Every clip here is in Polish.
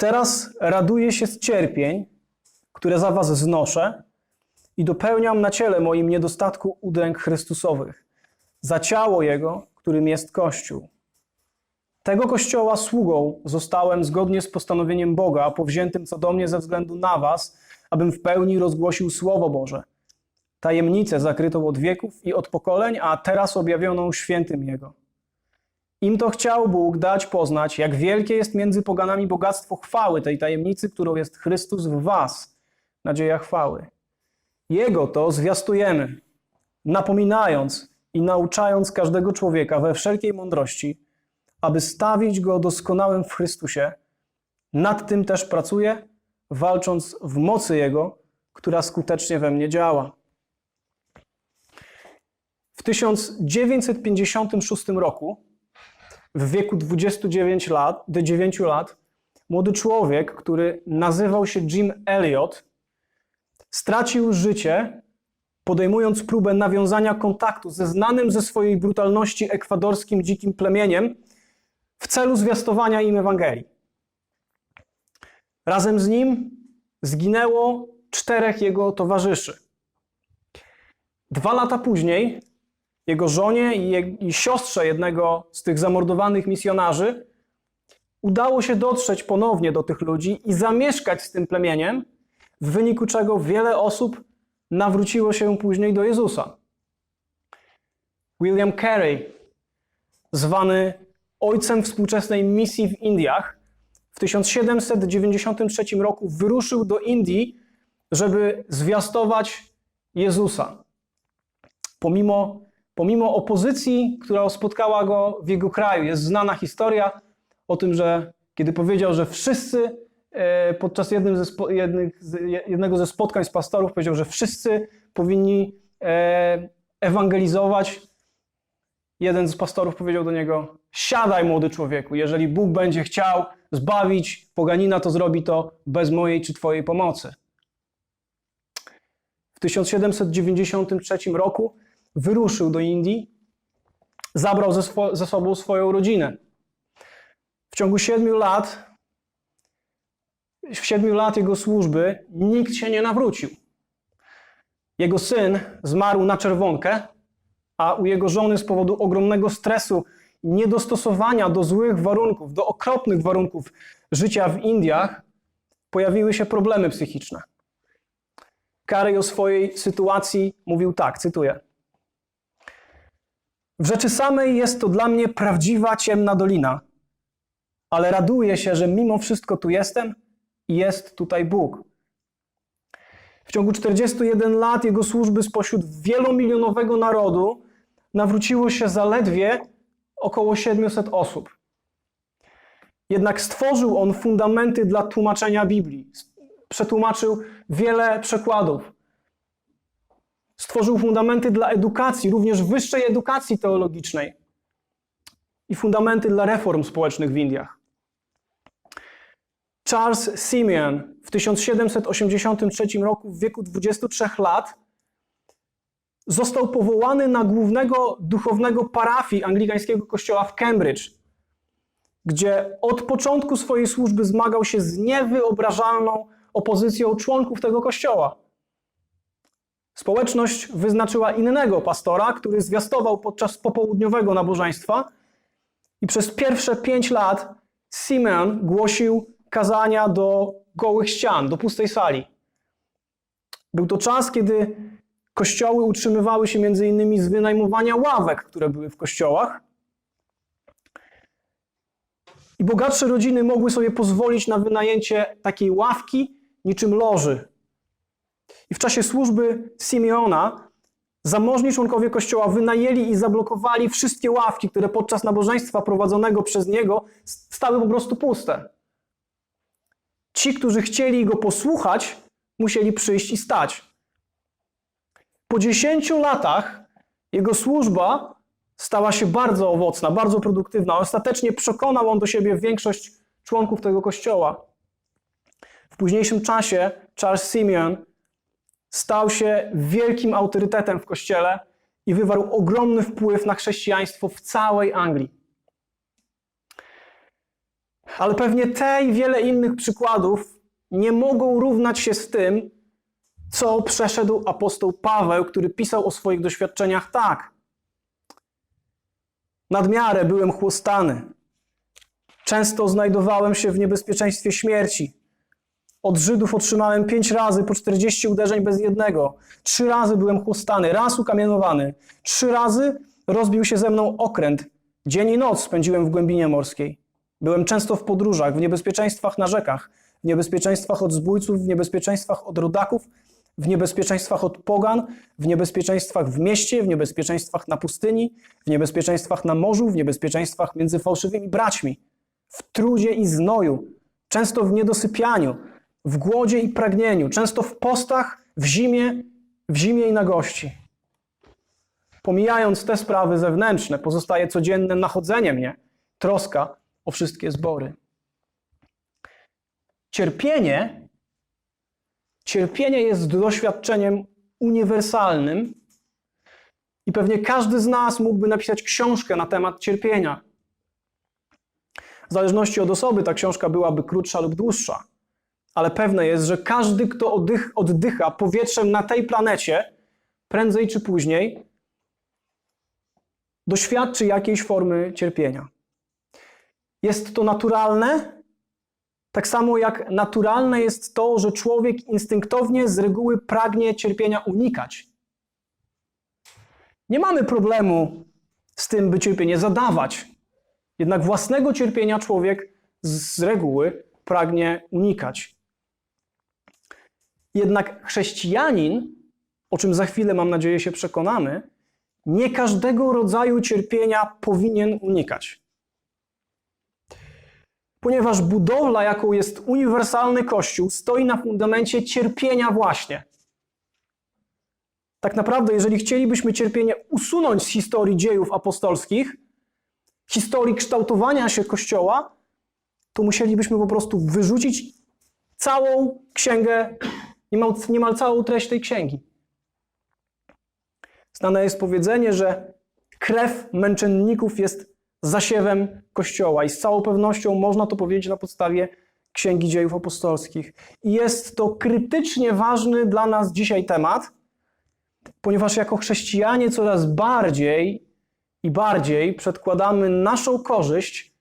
Teraz raduję się z cierpień, które za was znoszę i dopełniam na ciele moim niedostatku udręk Chrystusowych, za ciało Jego, którym jest Kościół. Tego Kościoła sługą zostałem zgodnie z postanowieniem Boga, powziętym co do mnie ze względu na was, abym w pełni rozgłosił Słowo Boże, tajemnicę zakrytą od wieków i od pokoleń, a teraz objawioną świętym Jego. Im to chciał Bóg dać poznać, jak wielkie jest między poganami bogactwo chwały tej tajemnicy, którą jest Chrystus w was, nadzieja chwały. Jego to zwiastujemy, napominając i nauczając każdego człowieka we wszelkiej mądrości, aby stawić go doskonałym w Chrystusie. Nad tym też pracuję, walcząc w mocy Jego, która skutecznie we mnie działa. W 1956 roku, w wieku 29 lat, 9 lat, młody człowiek, który nazywał się Jim Elliot, stracił życie, podejmując próbę nawiązania kontaktu ze znanym ze swojej brutalności ekwadorskim dzikim plemieniem w celu zwiastowania im Ewangelii. Razem z nim zginęło czterech jego towarzyszy. Dwa lata później jego żonie i, je, i siostrze jednego z tych zamordowanych misjonarzy udało się dotrzeć ponownie do tych ludzi i zamieszkać z tym plemieniem, w wyniku czego wiele osób nawróciło się później do Jezusa. William Carey, zwany ojcem współczesnej misji w Indiach, w 1793 roku wyruszył do Indii, żeby zwiastować Jezusa. Pomimo, pomimo opozycji, która spotkała go w jego kraju, jest znana historia o tym, że kiedy powiedział, że wszyscy e, podczas jednym ze jednego ze spotkań z pastorów powiedział, że wszyscy powinni e, ewangelizować. Jeden z pastorów powiedział do niego: Siadaj, młody człowieku, jeżeli Bóg będzie chciał zbawić poganina, to zrobi to bez mojej czy Twojej pomocy. W 1793 roku wyruszył do Indii, zabrał ze, swo- ze sobą swoją rodzinę. W ciągu siedmiu lat, w siedmiu lat jego służby nikt się nie nawrócił. Jego syn zmarł na czerwonkę, a u jego żony z powodu ogromnego stresu niedostosowania do złych warunków, do okropnych warunków życia w Indiach, pojawiły się problemy psychiczne. Carey o swojej sytuacji mówił tak, cytuję. W rzeczy samej jest to dla mnie prawdziwa ciemna dolina, ale raduję się, że mimo wszystko tu jestem i jest tutaj Bóg. W ciągu 41 lat jego służby spośród wielomilionowego narodu nawróciło się zaledwie około 700 osób. Jednak stworzył on fundamenty dla tłumaczenia Biblii. Przetłumaczył wiele przekładów. Stworzył fundamenty dla edukacji, również wyższej edukacji teologicznej i fundamenty dla reform społecznych w Indiach. Charles Simeon w 1783 roku w wieku 23 lat został powołany na głównego duchownego parafii anglikańskiego kościoła w Cambridge, gdzie od początku swojej służby zmagał się z niewyobrażalną opozycją członków tego kościoła. Społeczność wyznaczyła innego pastora, który zwiastował podczas popołudniowego nabożeństwa i przez pierwsze pięć lat Simeon głosił kazania do gołych ścian, do pustej sali. Był to czas, kiedy kościoły utrzymywały się między innymi z wynajmowania ławek, które były w kościołach. I bogatsze rodziny mogły sobie pozwolić na wynajęcie takiej ławki niczym loży. I w czasie służby Simeona zamożni członkowie kościoła wynajęli i zablokowali wszystkie ławki, które podczas nabożeństwa prowadzonego przez niego stały po prostu puste. Ci, którzy chcieli go posłuchać, musieli przyjść i stać. Po dziesięciu latach jego służba stała się bardzo owocna, bardzo produktywna. Ostatecznie przekonał on do siebie większość członków tego kościoła. W późniejszym czasie Charles Simeon stał się wielkim autorytetem w kościele i wywarł ogromny wpływ na chrześcijaństwo w całej Anglii. Ale pewnie te i wiele innych przykładów nie mogą równać się z tym, co przeszedł apostoł Paweł, który pisał o swoich doświadczeniach tak. Nadmiarę byłem chłostany. Często znajdowałem się w niebezpieczeństwie śmierci. Od Żydów otrzymałem pięć razy po 40 uderzeń bez jednego. Trzy razy byłem chłostany, raz ukamienowany. Trzy razy rozbił się ze mną okręt. Dzień i noc spędziłem w głębinie morskiej. Byłem często w podróżach, w niebezpieczeństwach na rzekach, w niebezpieczeństwach od zbójców, w niebezpieczeństwach od rodaków, w niebezpieczeństwach od pogan, w niebezpieczeństwach w mieście, w niebezpieczeństwach na pustyni, w niebezpieczeństwach na morzu, w niebezpieczeństwach między fałszywymi braćmi, w trudzie i znoju, często w niedosypianiu, w głodzie i pragnieniu, często w postach, w zimie, w zimie i nagości. Pomijając te sprawy zewnętrzne, pozostaje codzienne nachodzenie mnie, troska o wszystkie zbory. Cierpienie, cierpienie jest doświadczeniem uniwersalnym i pewnie każdy z nas mógłby napisać książkę na temat cierpienia. W zależności od osoby ta książka byłaby krótsza lub dłuższa, ale pewne jest, że każdy, kto oddych, oddycha powietrzem na tej planecie, prędzej czy później doświadczy jakiejś formy cierpienia. Jest to naturalne, tak samo jak naturalne jest to, że człowiek instynktownie z reguły pragnie cierpienia unikać. Nie mamy problemu z tym, by cierpienie zadawać. Jednak własnego cierpienia człowiek z reguły pragnie unikać. Jednak chrześcijanin, o czym za chwilę mam nadzieję się przekonamy, nie każdego rodzaju cierpienia powinien unikać. Ponieważ budowla, jaką jest uniwersalny Kościół, stoi na fundamencie cierpienia właśnie. Tak naprawdę, jeżeli chcielibyśmy cierpienie usunąć z historii dziejów apostolskich, historii kształtowania się Kościoła, to musielibyśmy po prostu wyrzucić całą księgę, niemal, niemal całą treść tej księgi. Znane jest powiedzenie, że krew męczenników jest zasiewem Kościoła i z całą pewnością można to powiedzieć na podstawie Księgi Dziejów Apostolskich. I jest to krytycznie ważny dla nas dzisiaj temat, ponieważ jako chrześcijanie coraz bardziej i bardziej przedkładamy naszą korzyść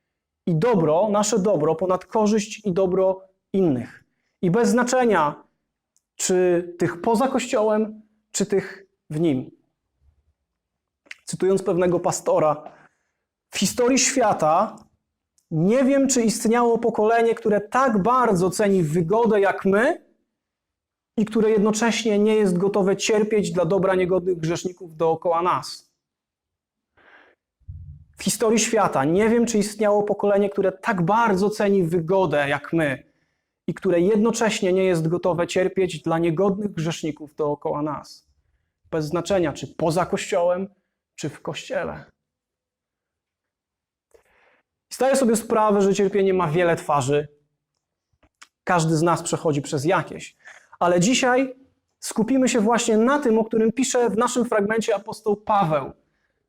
i dobro, nasze dobro ponad korzyść i dobro innych. I bez znaczenia, czy tych poza Kościołem, czy tych w nim. Cytując pewnego pastora, w historii świata nie wiem, czy istniało pokolenie, które tak bardzo ceni wygodę jak my i które jednocześnie nie jest gotowe cierpieć dla dobra niegodnych grzeszników dookoła nas. W historii świata nie wiem, czy istniało pokolenie, które tak bardzo ceni wygodę jak my i które jednocześnie nie jest gotowe cierpieć dla niegodnych grzeszników dookoła nas. Bez znaczenia, czy poza Kościołem, czy w Kościele. Zdaję sobie sprawę, że cierpienie ma wiele twarzy. Każdy z nas przechodzi przez jakieś. Ale dzisiaj skupimy się właśnie na tym, o którym pisze w naszym fragmencie apostoł Paweł.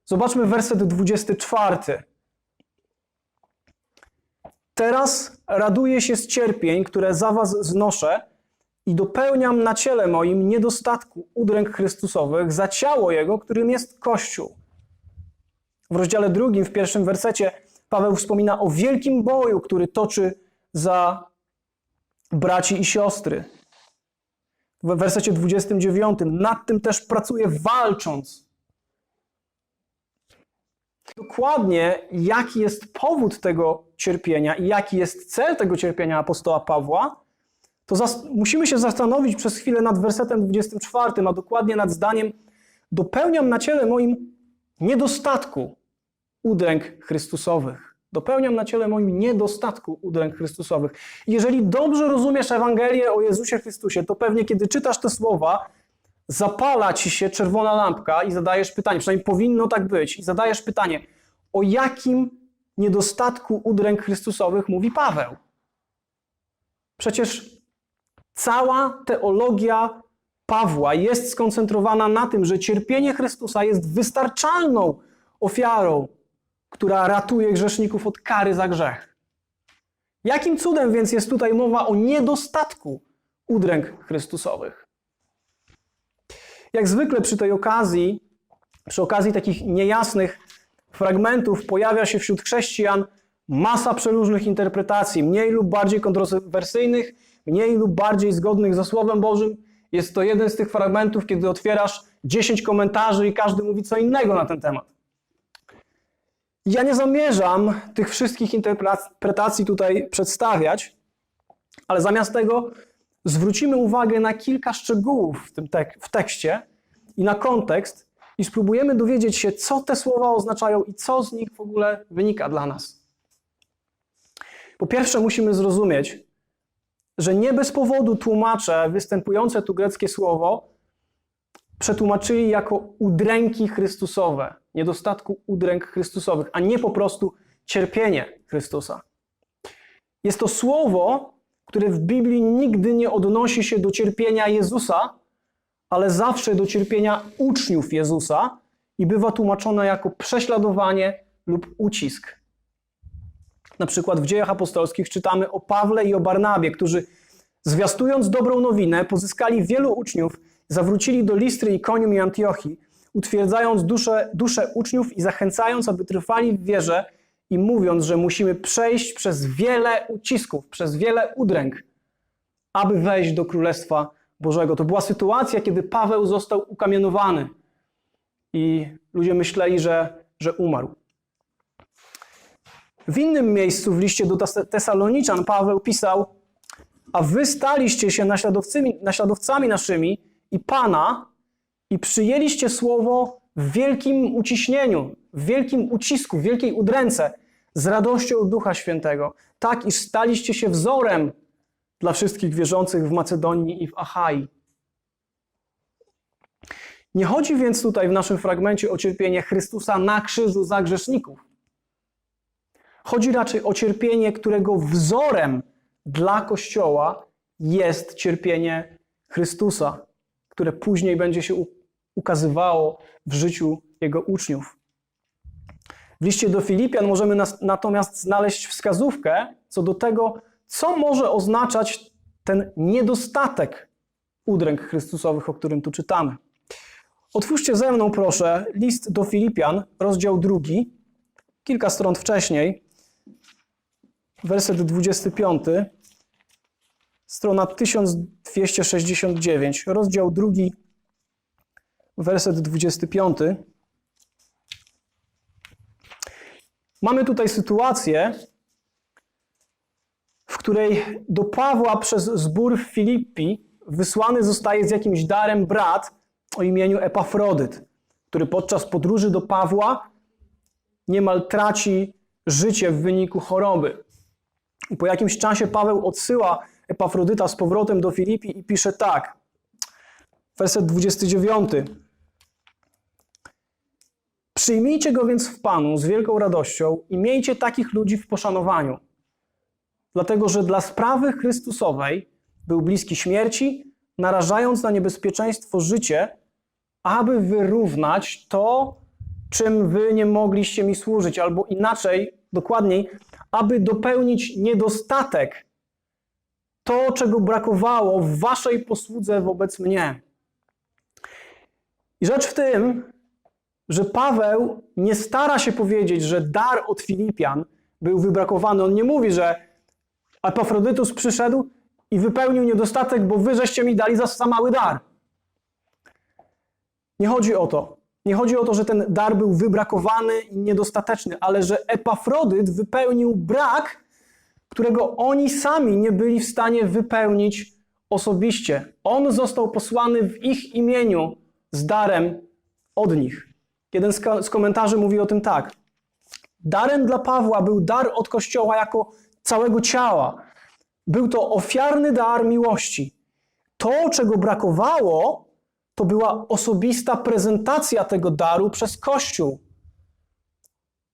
Zobaczmy werset 24. Teraz raduję się z cierpień, które za was znoszę i dopełniam na ciele moim niedostatku udręk Chrystusowych za ciało Jego, którym jest Kościół. W rozdziale drugim, w pierwszym wersecie, Paweł wspomina o wielkim boju, który toczy za braci i siostry. W wersecie 29, nad tym też pracuje walcząc. Dokładnie jaki jest powód tego cierpienia i jaki jest cel tego cierpienia apostoła Pawła, to musimy się zastanowić przez chwilę nad wersetem 24, a dokładnie nad zdaniem dopełniam na ciele moim niedostatku udręk Chrystusowych. Dopełniam na ciele moim niedostatku udręk Chrystusowych. Jeżeli dobrze rozumiesz Ewangelię o Jezusie Chrystusie, to pewnie kiedy czytasz te słowa, zapala ci się czerwona lampka i zadajesz pytanie, przynajmniej powinno tak być, i zadajesz pytanie, o jakim niedostatku udręk Chrystusowych mówi Paweł? Przecież cała teologia Pawła jest skoncentrowana na tym, że cierpienie Chrystusa jest wystarczalną ofiarą która ratuje grzeszników od kary za grzech. Jakim cudem więc jest tutaj mowa o niedostatku udręk Chrystusowych? Jak zwykle przy tej okazji, przy okazji takich niejasnych fragmentów, pojawia się wśród chrześcijan masa przeróżnych interpretacji, mniej lub bardziej kontrowersyjnych, mniej lub bardziej zgodnych ze Słowem Bożym. Jest to jeden z tych fragmentów, kiedy otwierasz 10 komentarzy i każdy mówi co innego na ten temat. Ja nie zamierzam tych wszystkich interpretacji tutaj przedstawiać, ale zamiast tego zwrócimy uwagę na kilka szczegółów w tym tek w tekście i na kontekst i spróbujemy dowiedzieć się, co te słowa oznaczają i co z nich w ogóle wynika dla nas. Po pierwsze, musimy zrozumieć, że nie bez powodu tłumacze występujące tu greckie słowo przetłumaczyli jako udręki Chrystusowe, niedostatku udręk Chrystusowych, a nie po prostu cierpienie Chrystusa. Jest to słowo, które w Biblii nigdy nie odnosi się do cierpienia Jezusa, ale zawsze do cierpienia uczniów Jezusa i bywa tłumaczone jako prześladowanie lub ucisk. Na przykład w dziejach apostolskich czytamy o Pawle i o Barnabie, którzy zwiastując dobrą nowinę, pozyskali wielu uczniów, zawrócili do Listry i Konium i Antiochii, utwierdzając duszę, duszę uczniów i zachęcając, aby trwali w wierze i mówiąc, że musimy przejść przez wiele ucisków, przez wiele udręk, aby wejść do Królestwa Bożego. To była sytuacja, kiedy Paweł został ukamienowany i ludzie myśleli, że, że umarł. W innym miejscu w liście do Tesaloniczan Paweł pisał: A wy staliście się naśladowcami naszymi i Pana i przyjęliście słowo w wielkim uciśnieniu, w wielkim ucisku, w wielkiej udręce, z radością Ducha Świętego, tak iż staliście się wzorem dla wszystkich wierzących w Macedonii i w Achai. Nie chodzi więc tutaj w naszym fragmencie o cierpienie Chrystusa na krzyżu za grzeszników. Chodzi raczej o cierpienie, którego wzorem dla Kościoła jest cierpienie Chrystusa, które później będzie się ukazywało w życiu Jego uczniów. W liście do Filipian możemy nas, natomiast znaleźć wskazówkę co do tego, co może oznaczać ten niedostatek udręk Chrystusowych, o którym tu czytamy. Otwórzcie ze mną, proszę, list do Filipian, rozdział drugi, kilka stron wcześniej, werset 25, strona 1269, rozdział drugi, werset 25. Mamy tutaj sytuację, w której do Pawła przez zbór w Filippi wysłany zostaje z jakimś darem brat o imieniu Epafrodyt, który podczas podróży do Pawła niemal traci życie w wyniku choroby. I po jakimś czasie Paweł odsyła Epafrodyta z powrotem do Filipi i pisze tak. Werset 29. Przyjmijcie go więc w Panu z wielką radością i miejcie takich ludzi w poszanowaniu. Dlatego, że dla sprawy Chrystusowej był bliski śmierci, narażając na niebezpieczeństwo życie, aby wyrównać to, czym wy nie mogliście mi służyć, albo inaczej, dokładniej, aby dopełnić niedostatek, to, czego brakowało w waszej posłudze wobec mnie. I rzecz w tym, że Paweł nie stara się powiedzieć, że dar od Filipian był wybrakowany. On nie mówi, że Epafrodytus przyszedł i wypełnił niedostatek, bo wy żeście mi dali za, za mały dar. Nie chodzi o to. Nie chodzi o to, że ten dar był wybrakowany i niedostateczny, ale że Epafrodyt wypełnił brak, którego oni sami nie byli w stanie wypełnić osobiście. On został posłany w ich imieniu z darem od nich. Jeden z komentarzy mówi o tym tak. Darem dla Pawła był dar od Kościoła jako całego ciała. Był to ofiarny dar miłości. To, czego brakowało, to była osobista prezentacja tego daru przez Kościół.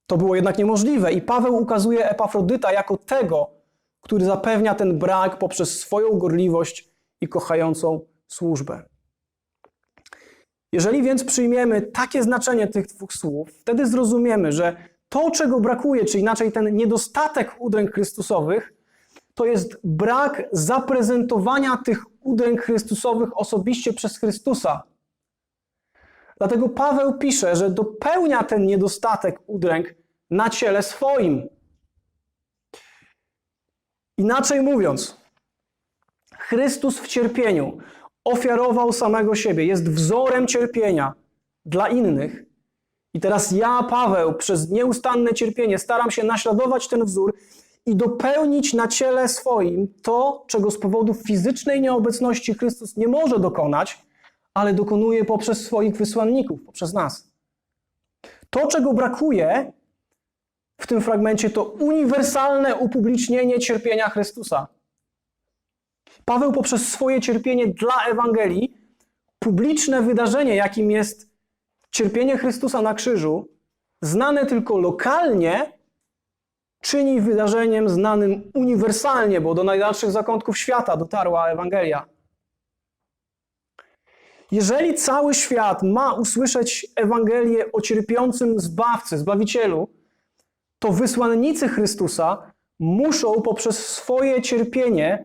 To było jednak niemożliwe i Paweł ukazuje Epafrodyta jako tego, który zapewnia ten brak poprzez swoją gorliwość i kochającą służbę. Jeżeli więc przyjmiemy takie znaczenie tych dwóch słów, wtedy zrozumiemy, że to, czego brakuje, czy inaczej ten niedostatek udręk Chrystusowych, to jest brak zaprezentowania tych udręk Chrystusowych osobiście przez Chrystusa. Dlatego Paweł pisze, że dopełnia ten niedostatek udręk na ciele swoim. Inaczej mówiąc, Chrystus w cierpieniu ofiarował samego siebie, jest wzorem cierpienia dla innych. I teraz ja, Paweł, przez nieustanne cierpienie staram się naśladować ten wzór i dopełnić na ciele swoim to, czego z powodu fizycznej nieobecności Chrystus nie może dokonać, ale dokonuje poprzez swoich wysłanników, poprzez nas. To, czego brakuje w tym fragmencie, to uniwersalne upublicznienie cierpienia Chrystusa. Paweł poprzez swoje cierpienie dla Ewangelii, publiczne wydarzenie, jakim jest cierpienie Chrystusa na krzyżu, znane tylko lokalnie, czyni wydarzeniem znanym uniwersalnie, bo do najdalszych zakątków świata dotarła Ewangelia. Jeżeli cały świat ma usłyszeć Ewangelię o cierpiącym Zbawcy, Zbawicielu, to wysłannicy Chrystusa muszą poprzez swoje cierpienie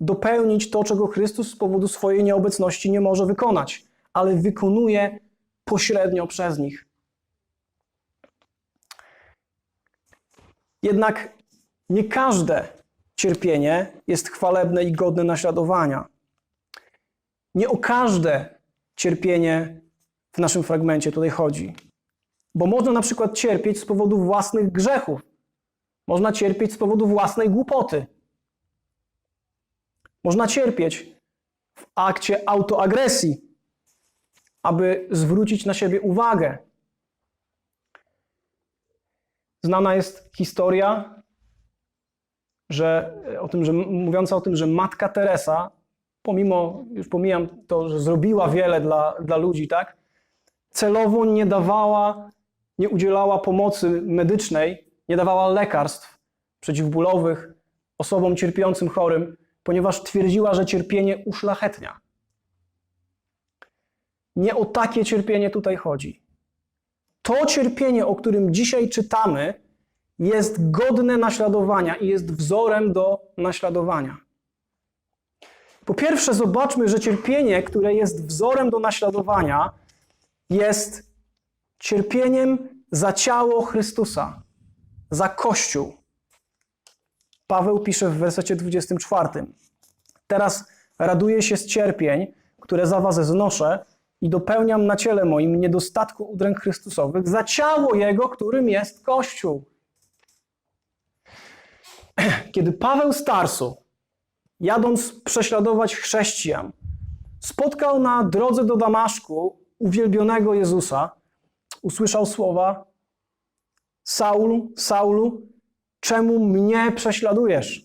dopełnić to, czego Chrystus z powodu swojej nieobecności nie może wykonać, ale wykonuje pośrednio przez nich. Jednak nie każde cierpienie jest chwalebne i godne naśladowania. Nie o każde cierpienie w naszym fragmencie tutaj chodzi. Bo można na przykład cierpieć z powodu własnych grzechów. Można cierpieć z powodu własnej głupoty. Można cierpieć w akcie autoagresji, aby zwrócić na siebie uwagę. Znana jest historia, że o tym, że mówiąca o tym, że matka Teresa, pomimo, już pomijam to, że zrobiła wiele dla, dla ludzi, tak? Celowo nie dawała, nie udzielała pomocy medycznej, nie dawała lekarstw przeciwbólowych osobom cierpiącym chorym, ponieważ twierdziła, że cierpienie uszlachetnia. Nie o takie cierpienie tutaj chodzi. To cierpienie, o którym dzisiaj czytamy, jest godne naśladowania i jest wzorem do naśladowania. Po pierwsze, zobaczmy, że cierpienie, które jest wzorem do naśladowania, jest cierpieniem za ciało Chrystusa, za Kościół. Paweł pisze w wersecie 24. Teraz raduję się z cierpień, które za was znoszę i dopełniam na ciele moim niedostatku udręk Chrystusowych za ciało Jego, którym jest Kościół. Kiedy Paweł Starsu, jadąc prześladować chrześcijan, spotkał na drodze do Damaszku uwielbionego Jezusa, usłyszał słowa: Saul, Saulu, czemu mnie prześladujesz?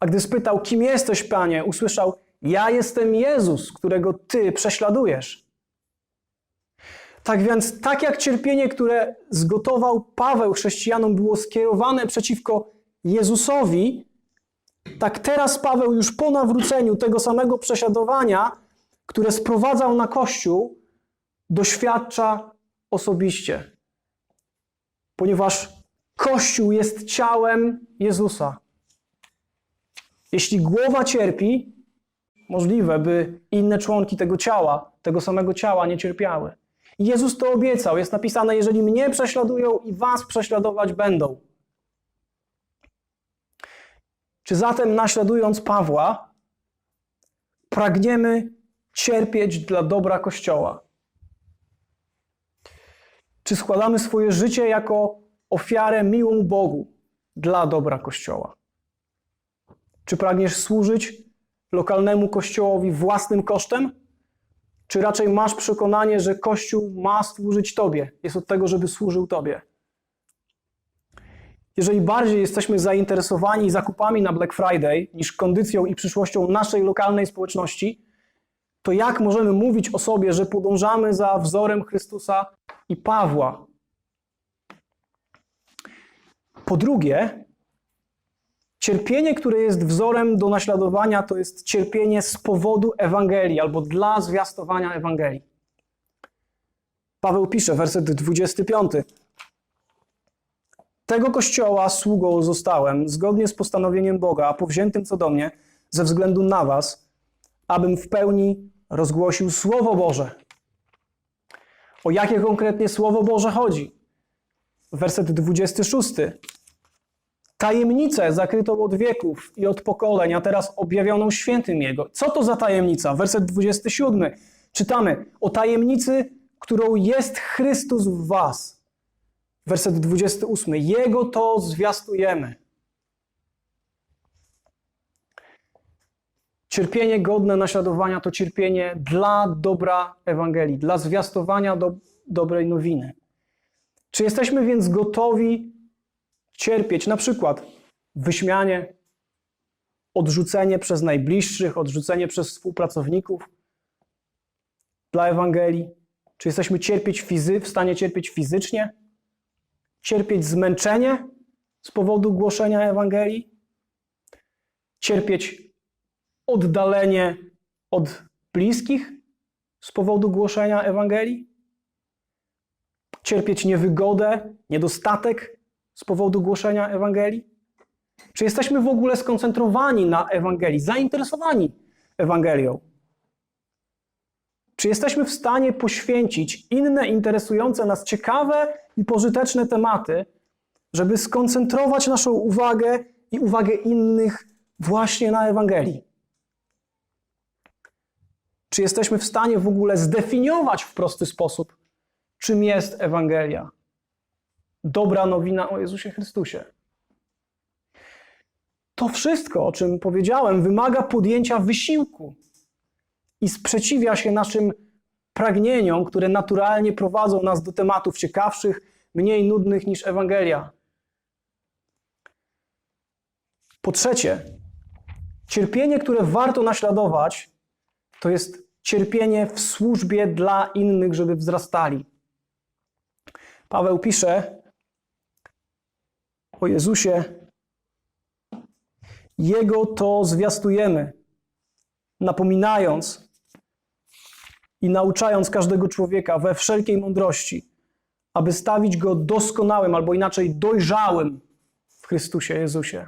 A gdy spytał, kim jesteś, panie, usłyszał: Ja jestem Jezus, którego ty prześladujesz. Tak więc, tak jak cierpienie, które zgotował Paweł chrześcijanom, było skierowane przeciwko Jezusowi, tak teraz Paweł już po nawróceniu tego samego prześladowania, które sprowadzał na Kościół, doświadcza osobiście. Ponieważ Kościół jest ciałem Jezusa. Jeśli głowa cierpi, możliwe, by inne członki tego ciała, tego samego ciała nie cierpiały. Jezus to obiecał. Jest napisane: Jeżeli mnie prześladują i was prześladować będą. Czy zatem, naśladując Pawła, pragniemy cierpieć dla dobra Kościoła? Czy składamy swoje życie jako ofiarę miłą Bogu dla dobra Kościoła? Czy pragniesz służyć lokalnemu kościołowi własnym kosztem? Czy raczej masz przekonanie, że Kościół ma służyć Tobie? Jest od tego, żeby służył Tobie. Jeżeli bardziej jesteśmy zainteresowani zakupami na Black Friday niż kondycją i przyszłością naszej lokalnej społeczności, to jak możemy mówić o sobie, że podążamy za wzorem Chrystusa i Pawła? Po drugie, cierpienie, które jest wzorem do naśladowania, to jest cierpienie z powodu Ewangelii albo dla zwiastowania Ewangelii. Paweł pisze, werset 25. Tego kościoła sługą zostałem, zgodnie z postanowieniem Boga, a powziętym co do mnie, ze względu na was, abym w pełni rozgłosił Słowo Boże. O jakie konkretnie Słowo Boże chodzi? Werset 26. Tajemnicę zakrytą od wieków i od pokoleń, a teraz objawioną świętym Jego. Co to za tajemnica? Werset 27. Czytamy o tajemnicy, którą jest Chrystus w Was. Werset 28. Jego to zwiastujemy. Cierpienie godne naśladowania to cierpienie dla dobra Ewangelii, dla zwiastowania do, dobrej nowiny. Czy jesteśmy więc gotowi cierpieć na przykład wyśmianie, odrzucenie przez najbliższych, odrzucenie przez współpracowników dla Ewangelii? Czy jesteśmy cierpieć fizy, w stanie cierpieć fizycznie? Cierpieć zmęczenie z powodu głoszenia Ewangelii? Cierpieć oddalenie od bliskich z powodu głoszenia Ewangelii? Cierpieć niewygodę, niedostatek z powodu głoszenia Ewangelii? Czy jesteśmy w ogóle skoncentrowani na Ewangelii, zainteresowani Ewangelią? Czy jesteśmy w stanie poświęcić inne interesujące nas ciekawe i pożyteczne tematy, żeby skoncentrować naszą uwagę i uwagę innych właśnie na Ewangelii? Czy jesteśmy w stanie w ogóle zdefiniować w prosty sposób, czym jest Ewangelia? Dobra nowina o Jezusie Chrystusie. To wszystko, o czym powiedziałem, wymaga podjęcia wysiłku i sprzeciwia się naszym pragnieniom, które naturalnie prowadzą nas do tematów ciekawszych, mniej nudnych niż Ewangelia. Po trzecie, cierpienie, które warto naśladować, to jest cierpienie w służbie dla innych, żeby wzrastali. Paweł pisze o Jezusie: Jego to zwiastujemy, napominając i nauczając każdego człowieka we wszelkiej mądrości, aby stawić go doskonałym, albo inaczej dojrzałym w Chrystusie Jezusie.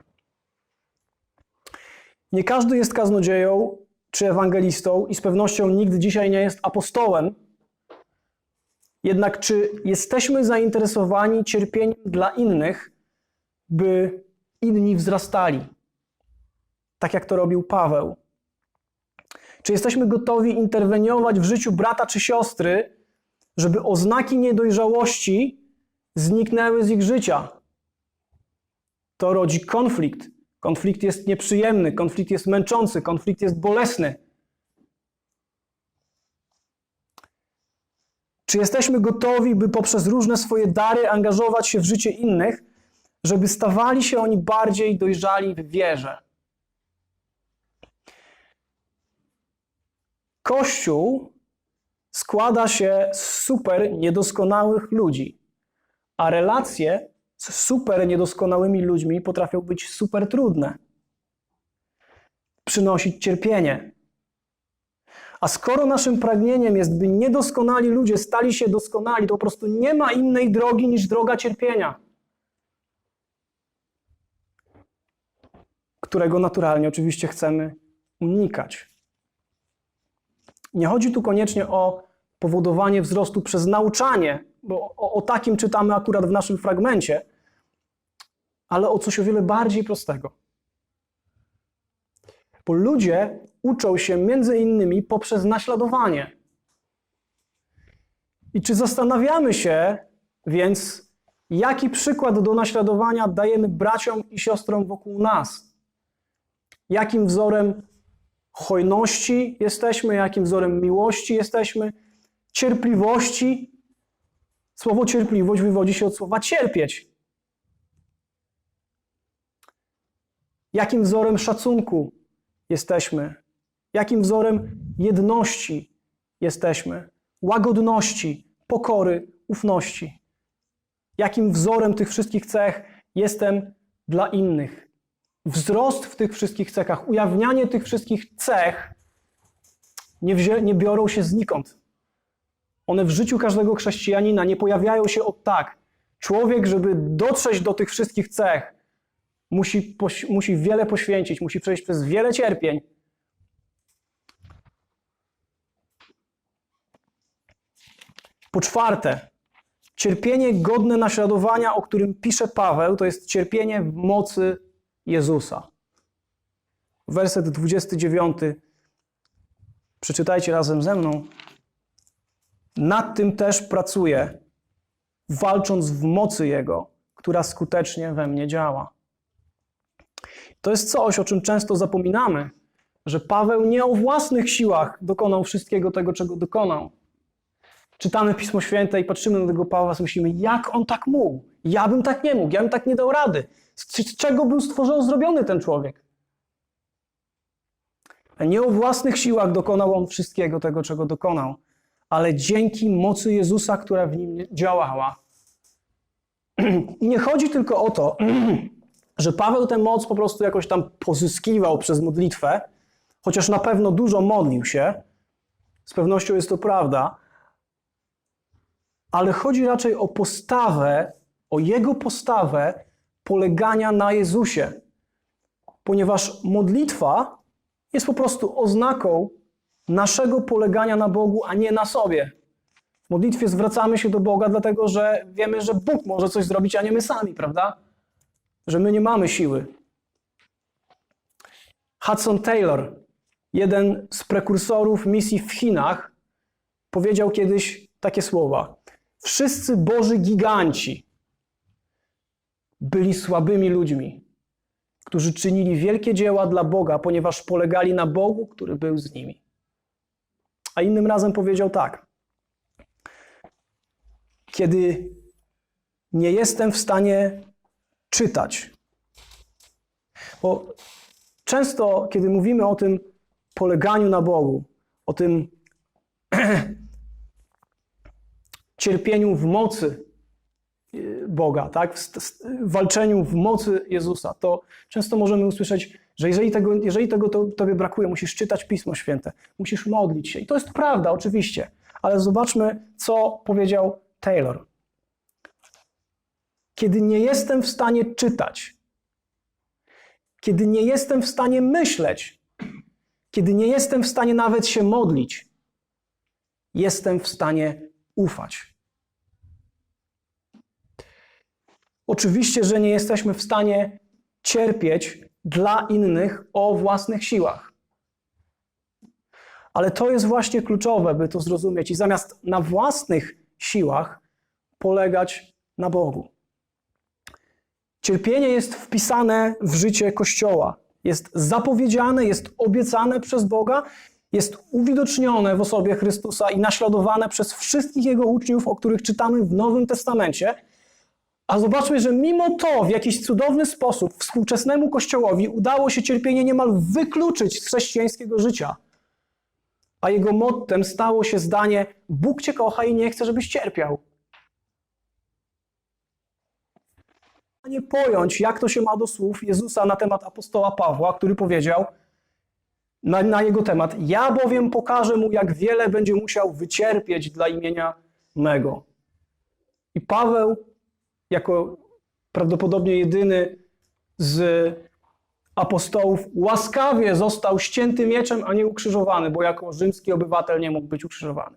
Nie każdy jest kaznodzieją czy ewangelistą i z pewnością nikt dzisiaj nie jest apostołem. Jednak czy jesteśmy zainteresowani cierpieniem dla innych, by inni wzrastali? Tak jak to robił Paweł. Czy jesteśmy gotowi interweniować w życiu brata czy siostry, żeby oznaki niedojrzałości zniknęły z ich życia? To rodzi konflikt. Konflikt jest nieprzyjemny, konflikt jest męczący, konflikt jest bolesny. Czy jesteśmy gotowi, by poprzez różne swoje dary angażować się w życie innych, żeby stawali się oni bardziej dojrzali w wierze? Kościół składa się z super niedoskonałych ludzi, a relacje z super niedoskonałymi ludźmi potrafią być super trudne. Przynosić cierpienie. A skoro naszym pragnieniem jest, by niedoskonali ludzie stali się doskonali, to po prostu nie ma innej drogi niż droga cierpienia, którego naturalnie oczywiście chcemy unikać. Nie chodzi tu koniecznie o powodowanie wzrostu przez nauczanie, bo o, o takim czytamy akurat w naszym fragmencie, ale o coś o wiele bardziej prostego. Bo ludzie uczą się między innymi poprzez naśladowanie. I czy zastanawiamy się więc, jaki przykład do naśladowania dajemy braciom i siostrom wokół nas? Jakim wzorem hojności jesteśmy, jakim wzorem miłości jesteśmy, cierpliwości. Słowo cierpliwość wywodzi się od słowa cierpieć. Jakim wzorem szacunku jesteśmy, jakim wzorem jedności jesteśmy, łagodności, pokory, ufności. Jakim wzorem tych wszystkich cech jestem dla innych wzrost w tych wszystkich cechach, ujawnianie tych wszystkich cech nie, wzię, nie biorą się znikąd. One w życiu każdego chrześcijanina nie pojawiają się od tak. Człowiek, żeby dotrzeć do tych wszystkich cech, musi, musi wiele poświęcić, musi przejść przez wiele cierpień. Po czwarte, cierpienie godne naśladowania, o którym pisze Paweł, to jest cierpienie w mocy Jezusa. Werset 29. Przeczytajcie razem ze mną. Nad tym też pracuję, walcząc w mocy Jego, która skutecznie we mnie działa. To jest coś, o czym często zapominamy, że Paweł nie o własnych siłach dokonał wszystkiego tego, czego dokonał. Czytamy Pismo Święte i patrzymy na tego Pawła i myślimy, jak on tak mógł? Ja bym tak nie mógł, ja bym tak nie dał rady. Z, z czego był stworzony, zrobiony ten człowiek? Nie o własnych siłach dokonał on wszystkiego tego, czego dokonał, ale dzięki mocy Jezusa, która w nim działała. I nie chodzi tylko o to, że Paweł tę moc po prostu jakoś tam pozyskiwał przez modlitwę, chociaż na pewno dużo modlił się. Z pewnością jest to prawda, ale chodzi raczej o postawę, o jego postawę polegania na Jezusie. Ponieważ modlitwa jest po prostu oznaką naszego polegania na Bogu, a nie na sobie. W modlitwie zwracamy się do Boga, dlatego że wiemy, że Bóg może coś zrobić, a nie my sami, prawda? Że my nie mamy siły. Hudson Taylor, jeden z prekursorów misji w Chinach, powiedział kiedyś takie słowa: Wszyscy Boży giganci byli słabymi ludźmi, którzy czynili wielkie dzieła dla Boga, ponieważ polegali na Bogu, który był z nimi. A innym razem powiedział tak: Kiedy nie jestem w stanie czytać, bo często, kiedy mówimy o tym poleganiu na Bogu, o tym cierpieniu w mocy Boga, tak? w walczeniu w mocy Jezusa, to często możemy usłyszeć, że jeżeli tego, jeżeli tego to, tobie brakuje, musisz czytać Pismo Święte, musisz modlić się. I to jest prawda, oczywiście, ale zobaczmy, co powiedział Taylor. Kiedy nie jestem w stanie czytać, kiedy nie jestem w stanie myśleć, kiedy nie jestem w stanie nawet się modlić, jestem w stanie ufać. Oczywiście, że nie jesteśmy w stanie cierpieć dla innych o własnych siłach. Ale to jest właśnie kluczowe, by to zrozumieć i zamiast na własnych siłach polegać na Bogu. Cierpienie jest wpisane w życie Kościoła. Jest zapowiedziane, jest obiecane przez Boga, jest uwidocznione w osobie Chrystusa i naśladowane przez wszystkich Jego uczniów, o których czytamy w Nowym Testamencie. A zobaczmy, że mimo to w jakiś cudowny sposób współczesnemu Kościołowi udało się cierpienie niemal wykluczyć z chrześcijańskiego życia. A jego mottem stało się zdanie: Bóg cię kocha i nie chce, żebyś cierpiał. nie pojąć, jak to się ma do słów Jezusa na temat apostoła Pawła, który powiedział na, na, jego temat: Ja bowiem pokażę mu, jak wiele będzie musiał wycierpieć dla imienia mego. I Paweł, jako prawdopodobnie jedyny z apostołów, łaskawie został ścięty mieczem, a nie ukrzyżowany, bo jako rzymski obywatel nie mógł być ukrzyżowany.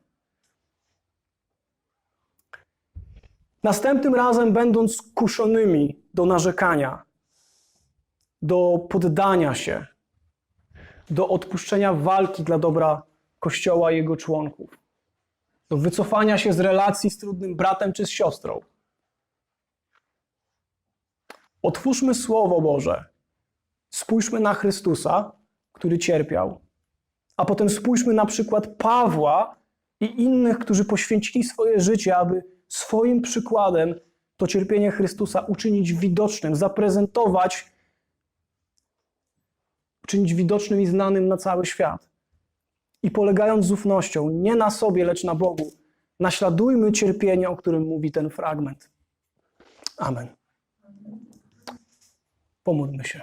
Następnym razem, będąc kuszonymi do narzekania, do poddania się, do odpuszczenia walki dla dobra Kościoła i jego członków, do wycofania się z relacji z trudnym bratem czy z siostrą. Otwórzmy Słowo Boże, spójrzmy na Chrystusa, który cierpiał, a potem spójrzmy na przykład Pawła i innych, którzy poświęcili swoje życie, aby swoim przykładem to cierpienie Chrystusa uczynić widocznym, zaprezentować, uczynić widocznym i znanym na cały świat. I polegając z ufnością nie na sobie, lecz na Bogu, naśladujmy cierpienie, o którym mówi ten fragment. Amen. Pomódlmy się.